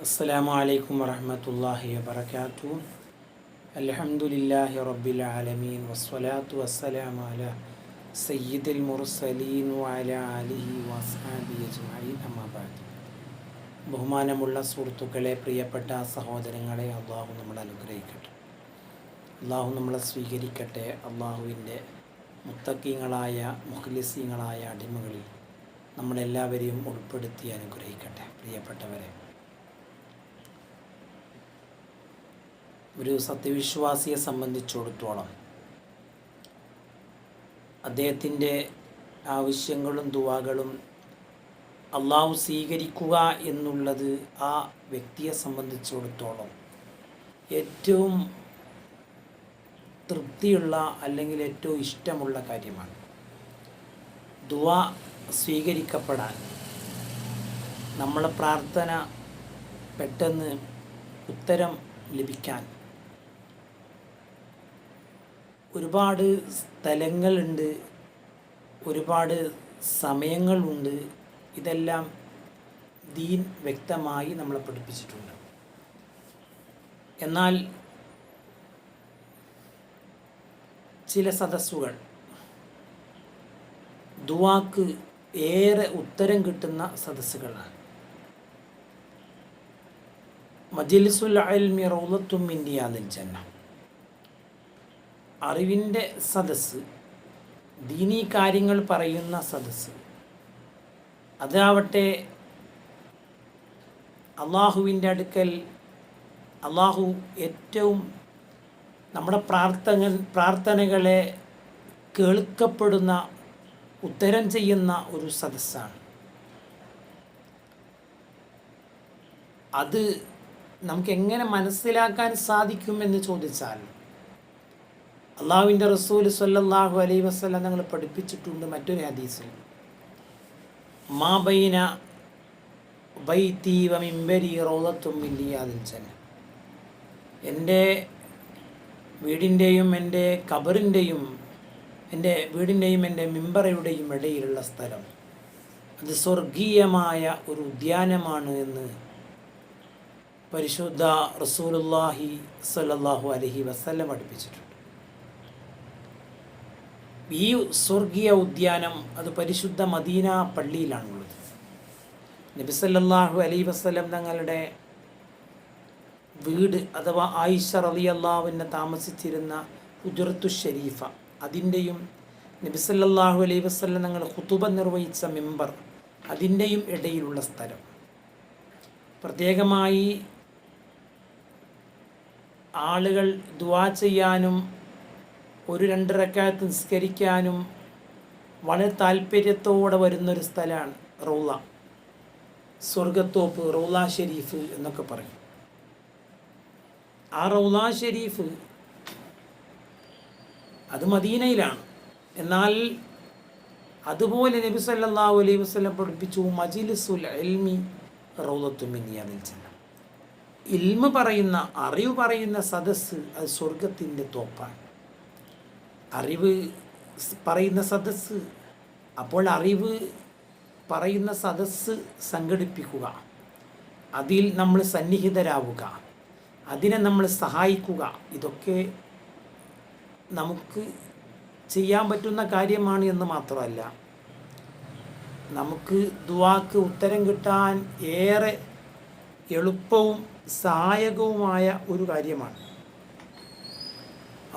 السلام عليكم ورحمة الله وبركاته الحمد لله رب العالمين والصلاة والسلام على سيد المرسلين وعلى آله وأصحابه أجمعين أما بعد ബഹുമാനമുള്ള സുഹൃത്തുക്കളെ പ്രിയപ്പെട്ട സഹോദരങ്ങളെ അള്ളാഹു നമ്മളെ അനുഗ്രഹിക്കട്ടെ അള്ളാഹു നമ്മളെ സ്വീകരിക്കട്ടെ അള്ളാഹുവിൻ്റെ മുത്തക്കീങ്ങളായ മുഖ്ലിസീങ്ങളായ അടിമകളിൽ നമ്മളെല്ലാവരെയും ഉൾപ്പെടുത്തി അനുഗ്രഹിക്കട്ടെ പ്രിയപ്പെട്ടവരെ ഒരു സത്യവിശ്വാസിയെ സംബന്ധിച്ചിടത്തോളം അദ്ദേഹത്തിന്റെ ആവശ്യങ്ങളും ദുവാകളും അള്ളാഹു സ്വീകരിക്കുക എന്നുള്ളത് ആ വ്യക്തിയെ സംബന്ധിച്ചിടത്തോളം ഏറ്റവും തൃപ്തിയുള്ള അല്ലെങ്കിൽ ഏറ്റവും ഇഷ്ടമുള്ള കാര്യമാണ്. ദുവ സ്വീകരിക്കപ്പെടാൻ. നമ്മളെ പ്രാർത്ഥന പെട്ടെന്ന് ഉത്തരം ലഭിക്കാൻ. ഒരുപാട് സ്ഥലങ്ങളുണ്ട് ഒരുപാട് സമയങ്ങളുണ്ട്. ഇതെല്ലാം ദീൻ വ്യക്തമായി നമ്മളെ പഠിപ്പിച്ചിട്ടുണ്ട്. എന്നാൽ ചില സദസ്സുകൾ ദുവാക്ക് ഏറെ ഉത്തരം കിട്ടുന്ന സദസ്സുകളാണ്. മജിലിസുൽ അൽമി റൗലത്തും ഇന്ത്യാദിൽ ജന്ന. അറിവിന്റെ സദസ്സ് ദീനീ കാര്യങ്ങൾ പറയുന്ന സദസ്സ്. അതാവട്ടെ അള്ളാഹുവിന്റെ അടുക്കൽ അള്ളാഹു ഏറ്റവും നമ്മുടെ പ്രാർത്ഥന പ്രാർത്ഥനകളെ കേൾക്കപ്പെടുന്ന ഉത്തരം ചെയ്യുന്ന ഒരു സദസ്സാണ്. അത് നമുക്ക് എങ്ങനെ മനസ്സിലാക്കാൻ സാധിക്കുമെന്ന് ചോദിച്ചാൽ അള്ളാഹുവിന്റെ റസൂൽ സല്ലാഹു അലൈ വസ്ലം ഞങ്ങൾ പഠിപ്പിച്ചിട്ടുണ്ട് മറ്റൊരു ഹദീസിൽ മാബൈന ബൈത്തി വമിമ്പരി റോദത്തും മില്ലിയാതിൽ ചെന്ന എന്റെ വീടിന്റെയും എന്റെ കബറിന്റെയും എന്റെ വീടിന്റെയും എന്റെ മിമ്പറയുടെയും ഇടയിലുള്ള സ്ഥലം. അത് സ്വർഗീയമായ ഒരു ഉദ്യാനമാണ് എന്ന് പരിശുദ്ധ റസൂലുല്ലാഹി സല്ലാഹു അലഹി വസ്ല്ലം പഠിപ്പിച്ചിട്ടുണ്ട്. ഈ സ്വർഗീയ ഉദ്യാനം അത് പരിശുദ്ധ മദീന പള്ളിയിലാണുള്ളത്. നബിസല്ലാഹു അലൈ വസ്ലം തങ്ങളുടെ വീട് അഥവാ ആയിഷ റലി അള്ളാഹുവിനെ താമസിച്ചിരുന്ന ഉജുറത്തു ഷരീഫ അതിന്റെയും നബിസല്ലാഹു അലൈ വസ്ലം തങ്ങൾ ഹുതുബ നിർവഹിച്ച മെമ്പർ അതിന്റെയും ഇടയിലുള്ള സ്ഥലം. പ്രത്യേകമായി ആളുകൾ ദുവാ ചെയ്യാനും ഒരു രണ്ട് റക്കാത്ത് നിസ്കരിക്കാനും വളരെ താല്പര്യത്തോടെ വരുന്നൊരു സ്ഥലമാണ് റൗള. സ്വർഗത്തോപ്പ് റൗള ഷെരീഫ് എന്നൊക്കെ പറയും. ആ റൗള ഷെരീഫ് അത് മദീനയിലാണ്. എന്നാൽ അതുപോലെ നബി സല്ലല്ലാഹു അലൈഹി വസ്ലം പഠിപ്പിച്ചു മജിലിസുൽ എൽമി റൗലത്തുമിനിയാതിൽ ചെന്ന ഇൽമ പറയുന്ന അറിവ് പറയുന്ന സദസ്സ് അത് സ്വർഗത്തിന്റെ തോപ്പാണ്. അറിവ് പറയുന്ന സദസ്സ്. അപ്പോൾ അറിവ് പറയുന്ന സദസ്സ് സംഘടിപ്പിക്കുക. അതിൽ നമ്മൾ സന്നിഹിതരാവുക. അതിനെ നമ്മൾ സഹായിക്കുക. ഇതൊക്കെ നമുക്ക് ചെയ്യാൻ പറ്റുന്ന കാര്യമാണ് എന്ന് മാത്രമല്ല നമുക്ക് ദുവാക്ക് ഉത്തരം കിട്ടാൻ ഏറെ എളുപ്പവും സഹായകവുമായ ഒരു കാര്യമാണ്.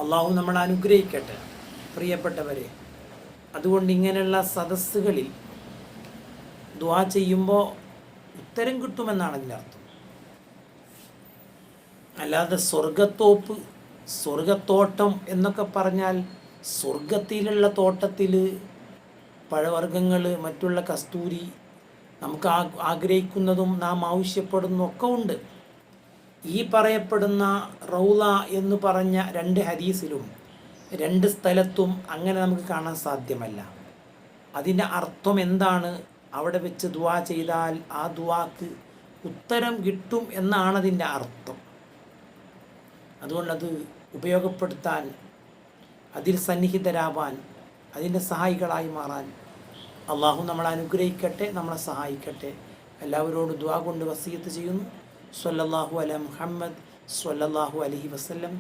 അള്ളാഹു നമ്മൾ അനുഗ്രഹിക്കട്ടെ. പ്രിയപ്പെട്ടവരെ അതുകൊണ്ട് ഇങ്ങനെയുള്ള സദസ്സുകളിൽ ദ്വാ ചെയ്യുമ്പോൾ ഉത്തരം കിട്ടുമെന്നാണ് അതിന്റെ അർത്ഥം. അല്ലാതെ സ്വർഗത്തോപ്പ് സ്വർഗത്തോട്ടം എന്നൊക്കെ പറഞ്ഞാൽ സ്വർഗത്തിലുള്ള തോട്ടത്തിൽ പഴവർഗങ്ങൾ മറ്റുള്ള കസ്തൂരി നമുക്ക് ആഗ്രഹിക്കുന്നതും നാം ആവശ്യപ്പെടുന്നതും ഒക്കെ ഉണ്ട്. ഈ പറയപ്പെടുന്ന റൗള എന്ന് പറഞ്ഞ രണ്ട് ഹദീസിലും രണ്ട് സ്ഥലത്തും അങ്ങനെ നമുക്ക് കാണാൻ സാധ്യമല്ല. അതിന്റെ അർത്ഥം എന്താണ്? അവിടെ വെച്ച് ദുവാ ചെയ്താൽ ആ ദുവാക്ക് ഉത്തരം കിട്ടും എന്നാണ് അതിന്റെ അർത്ഥം. അതുകൊണ്ടത് ഉപയോഗപ്പെടുത്താൻ അതിൽ സന്നിഹിതരാവാൻ അതിന്റെ സഹായികളായി മാറാൻ അള്ളാഹു നമ്മളെ അനുഗ്രഹിക്കട്ടെ നമ്മളെ സഹായിക്കട്ടെ. എല്ലാവരോടും ദ്വാ കൊണ്ട് വസീയത്ത് ചെയ്യുന്നു. സ്വല്ലല്ലാഹു അല മുഹമ്മദ് സ്വല്ലല്ലാഹു അലൈഹി വസല്ലം.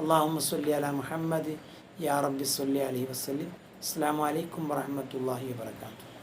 അള്ളാഹുമ്മ സല്ലി അല മുഹമ്മദ്. യാ റബ്ബി സല്ലി അലൈഹി വസ്ലം അസ്സാം വലൈക്കും വാഹമത്തല്ലാഹി വാത്തു